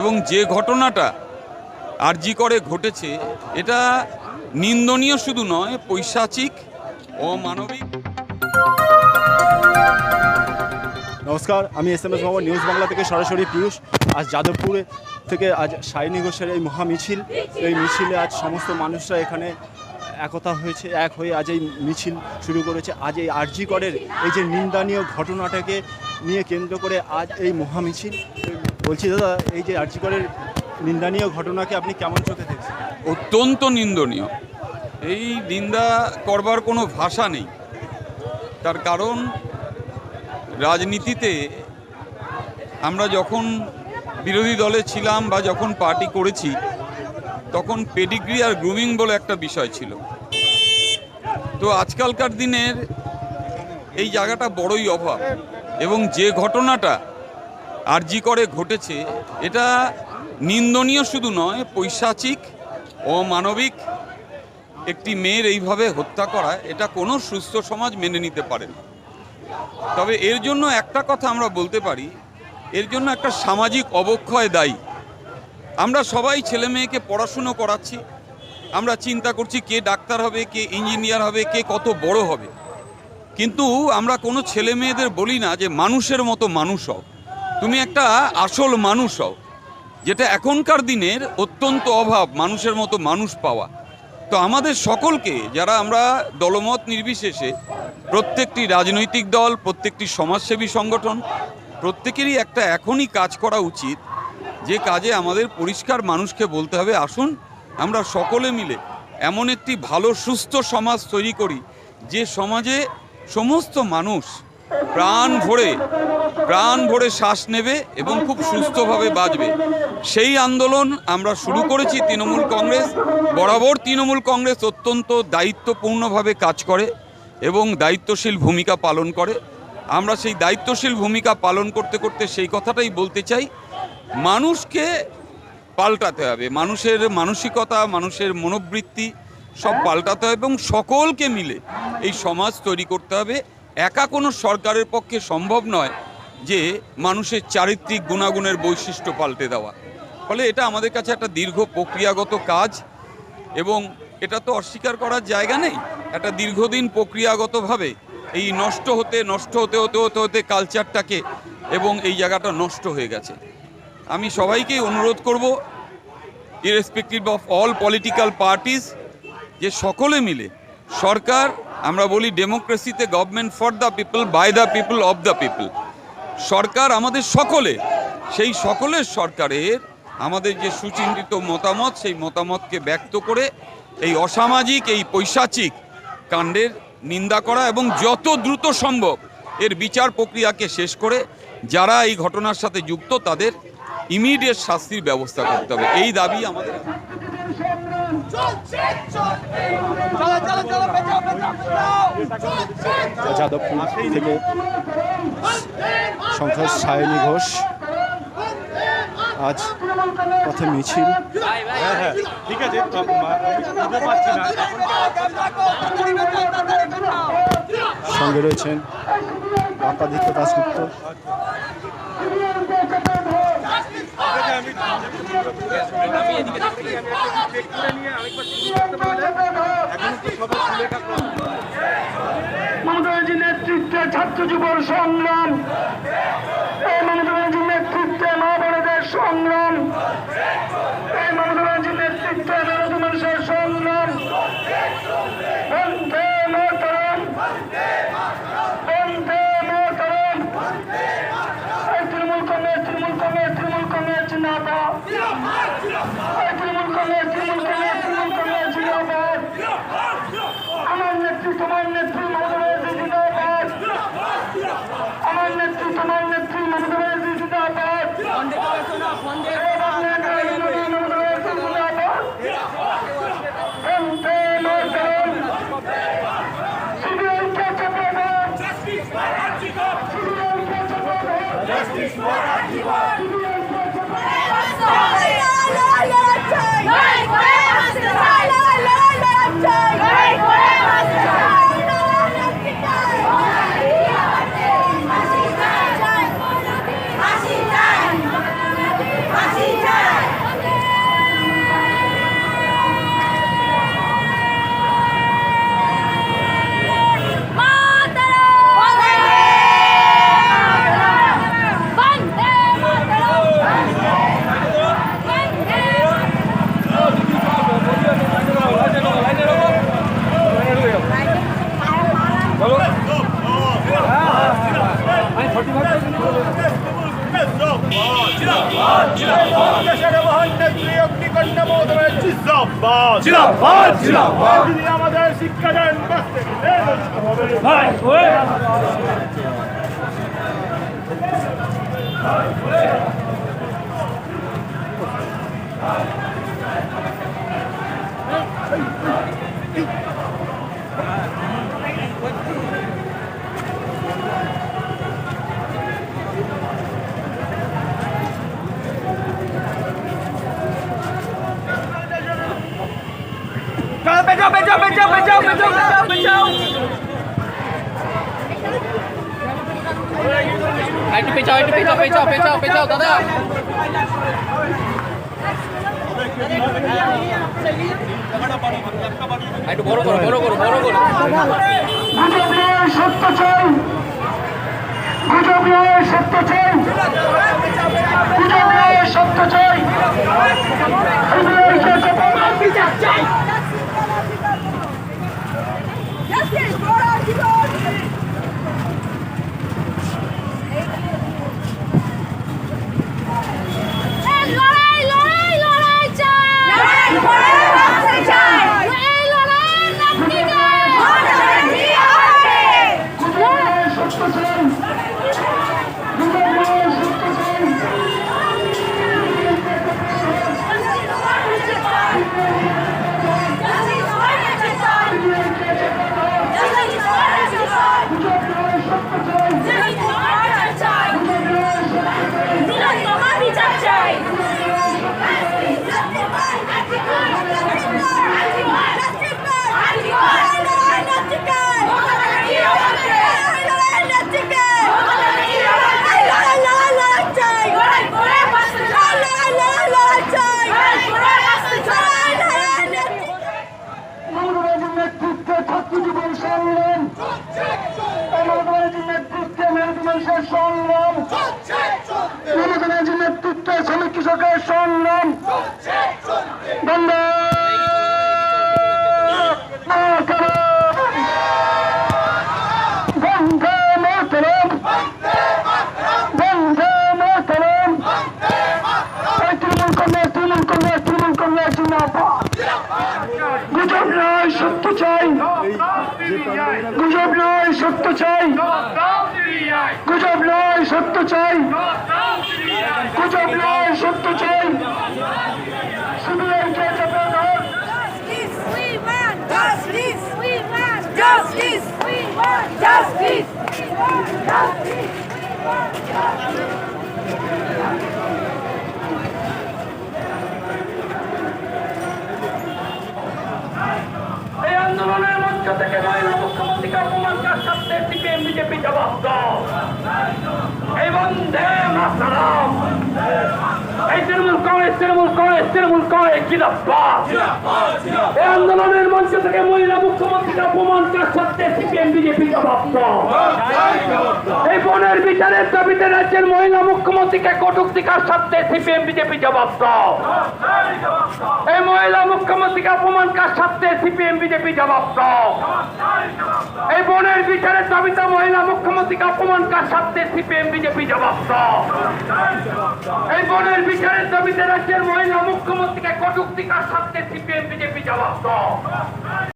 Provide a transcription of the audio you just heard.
এবং যে ঘটনাটা আরজি করে ঘটেছে, এটা নিন্দনীয় শুধু নয়, পৈশাচিক, অমানবিক। নমস্কার, আমি S M S Mohammad, news Bangla থেকে সরাসরি পিয়ুষ। আজ যাদবপুর থেকে আজ সাইনি ঘোষের এই মহা মিছিল এই মিছিলে আজ সমস্ত মানুষরা এখানে একতা হয়েছে, এক হয়ে আজ এই মিছিল শুরু করেছে। আজ এই আরজি করের এই যে নিন্দানীয় ঘটনাটাকে নিয়ে কেন্দ্র করে আজ এই মহা মিছিল বলছি, দাদা, এই যে আরজি করের নিন্দানীয় ঘটনাকে আপনি কেমন চোখে দেখছেন? অত্যন্ত নিন্দনীয়। এই নিন্দা করবার কোনো ভাষা নেই। তার কারণ, রাজনীতিতে আমরা যখন বিরোধী দলে ছিলাম বা যখন পার্টি করেছি, তখন পেডিগ্রি আর গ্রুমিং বলে একটা বিষয় ছিল। তো আজকালকার দিনের এই জায়গাটা বড়ই অভাব এবং যে ঘটনাটা আরজি করে ঘটেছে, এটা নিন্দনীয় শুধু নয়, পৈশাচিক অমানবিক একটি মেয়ের এইভাবে হত্যা করা, এটা কোনো সুস্থ সমাজ মেনে নিতে পারে না। তবে এর জন্য একটা কথা আমরা বলতে পারি, এর জন্য একটা সামাজিক অবক্ষয় দায়ী। আমরা সবাই ছেলে মেয়েকে পড়াশুনো করাচ্ছি, আমরা চিন্তা করছি কে ডাক্তার হবে, কে ইঞ্জিনিয়ার হবে, কে কত বড় হবে। কিন্তু আমরা কোনো ছেলে মেয়েদের বলি না যে মানুষের মতো মানুষ হও। তুমি একটা আসল মানুষ হও, যেটা এখনকার দিনের অত্যন্ত অভাব, মানুষের মতো মানুষ পাওয়া। তো আমাদের সকলকে, যারা আমরা দলমত নির্বিশেষে প্রত্যেকটি রাজনৈতিক দল, প্রত্যেকটি সমাজসেবী সংগঠন, প্রত্যেকেরই একটা এখনই কাজ করা উচিত, যে কাজে আমাদের পরিষ্কার মানুষকে বলতে হবে, আসুন আমরা সকলে মিলে এমন একটি ভালো, সুস্থ সমাজ তৈরি করি, যে সমাজে সমস্ত মানুষ প্রাণ ভরে প্রাণ ভরে শ্বাস নেবে এবং খুব সুস্থভাবে বাঁচবে। সেই আন্দোলন আমরা শুরু করেছি তৃণমূল কংগ্রেস। বরাবর তৃণমূল কংগ্রেস অত্যন্ত দায়িত্বপূর্ণভাবে কাজ করে এবং দায়িত্বশীল ভূমিকা পালন করে। আমরা সেই দায়িত্বশীল ভূমিকা পালন করতে করতে সেই কথাটাই বলতে চাই, মানুষকে পাল্টাতে হবে। মানুষের মানসিকতা, মানুষের মনোবৃত্তি সব পাল্টাতে হবে এবং সকলকে মিলে এই সমাজ তৈরি করতে হবে। একা কোনো সরকারের পক্ষে সম্ভব নয় যে মানুষের চারিত্রিক গুণাগুণের বৈশিষ্ট্য পাল্টে দেওয়া। ফলে এটা আমাদের কাছে একটা দীর্ঘ প্রক্রিয়াগত কাজ এবং এটা তো অস্বীকার করার জায়গা নেই। একটা দীর্ঘদিন প্রক্রিয়াগতভাবে এই নষ্ট হতে নষ্ট হতে হতে হতে হতে কালচারটাকে এবং এই জায়গাটা নষ্ট হয়ে গেছে। আমি সবাইকেই অনুরোধ করব irrespective of all political parties যে সকলে মিলে সরকার, আমরা বলি ডেমোক্রেসিতে government for the people by the people of the people সরকার আমাদের সকলে, সেই সকলের সরকারের আমাদের যে সুচিন্তিত মতামত, সেই মতামতকে ব্যক্ত করে এই অসামাজিক, এই পৈশাচিক কাণ্ডের নিন্দা করা এবং যত দ্রুত সম্ভব এর বিচার প্রক্রিয়াকে শেষ করে যারা এই ঘটনার সাথে যুক্ত, তাদের ইমিডিয়েট শাস্তির ব্যবস্থা করতে হবে। এই দাবি আমাদের যাদবপুর থেকে সংখ্যা সায়নী ঘোষ আজ পথে মিছিল ঠিক আছে সঙ্গে রয়েছেন বাপাদিত্য দাসগুপ্ত মমতা নেতৃত্বে ছাত্র যুবর সংগ্রাম। এই মমতা ব্যানার্জির নেতৃত্বে মা সংগ্রাম। এই মমতা ব্যানার্জির নেতৃত্বে ভারত মানুষের সংগ্রাম বন্দে মাতরম বন্দে মাতরম এই তৃণমূল কংগ্রেস তৃণমূল কংগ্রেস তৃণমূল কংগ্রেস জিন্দাবাদ এই তৃণমূল কংগ্রেস তৃণমূল কংগ্রেস তৃণমূল কংগ্রেস জিন্দাবাদ আমার নেত্রী তোমার নেত্রী মমতা ব্যানার্জি জিন্দাবাদ আমার নেত্রী তোমার নেত্রী মমতা ব্যানার্জি জিন্দাবাদ এই বাংলার নবী মমতা ব্যানার্জি জিন্দাবাদ বন্দে মাতরম সিবিআই কে চেপে দাও সিবিআই কে চেপে জিন্দাবাদ। জিন্দাবাদ জিন্দাবাদ। তিনি আমাদের শিক্ষা দেন বাঁচতে গেলে হবে। ভাই বেচাও একটু পেছাও একটু পেছাও পেছাও পেছাও পেছাও দাদা। একটু বড় করো বড় করো বড় করো। সত্য চাই সত্য চাই সত্য চাই সিবিআইকে চাপানোর বিচার চাই Justice for our people! এই লড়াই লড়াই লড়াই চাই লড়াই করে বাঁচতে চাই এই লড়াই নামতে চাই গুজব নয় সত্য চাই গুজব নয় সত্য চাই গুজব নয় সত্য চাই তোমার বিচার চাই মমতাবাজির নেতৃত্বে ছাত্র জীবন সংগ্রাম মমতাবাজির নেতৃত্বে মেহনতি মানুষের সংগ্রাম নেতৃত্বে শ্রমিক কৃষকের সংগ্রাম বন্দে মাতরম বন্দে মাতরম বন্দে মাতরম এই তৃণমূল কংগ্রেস তৃণমূল কংগ্রেস তৃণমূল কংগ্রেস জিন্দাবাদ গুজব নয় সত্য চাই গুজব নয় সত্য চাই গুজব নয় সত্য চাই গুজব নয় সত্য চাই justice. We want justice. We want justice. We want justice. We want justice. এই আন্দোলনের মঞ্চ থেকে মহিলা মুখ্যমন্ত্রীকে অপমানকার সাথে সিপিএম বিজেপি জবাব দাও এই বন্দে মাতরম এই তৃণমূল কংগ্রেস তৃণমূল কংগ্রেস তৃণমূল কংগ্রেস এই আন্দোলনের মঞ্চ থেকে মহিলা মুখ্যমন্ত্রীকে অপমান করা সত্ত্বে সিপিএম বিজেপি জবাব দাও। এই বনের বিচারের দাবিতে রাজ্যের মহিলা মুখ্যমন্ত্রীকে কটুক্তিকার সত্ত্বে সিপিএম বিজেপি জবাব দাও। এই মহিলা মুখ্যমন্ত্রীকে অপমানকার সাথে সিপিএম, বিজেপি জবাব এই বনের বিচারের দাবিতে মহিলা মুখ্যমন্ত্রীকে অপমানকার সাথে সিপিএম, বিজেপি জবাব এই বনের বিচারের দাবিতে রাজ্যের মহিলা মুখ্যমন্ত্রীকে কটুক্তিকার সাথে সিপিএম, বিজেপি জবাব